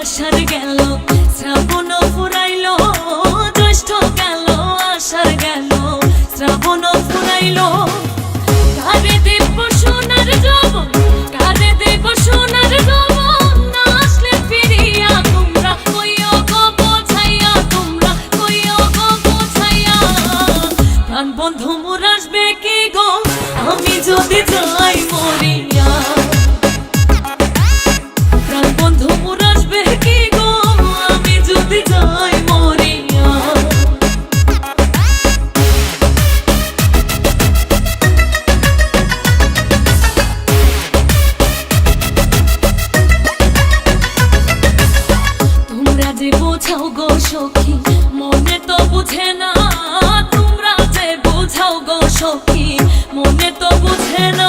আসার গেল শ্রাবণ ফুরাইল জ্যৈষ্ঠ গেল আসার গেল শ্রাবণ ফুরাইল। বুঝাও গো সখী, মনে তো বুঝে না তোমরা যে বুঝাও গো সখী, মনে তো বুঝে না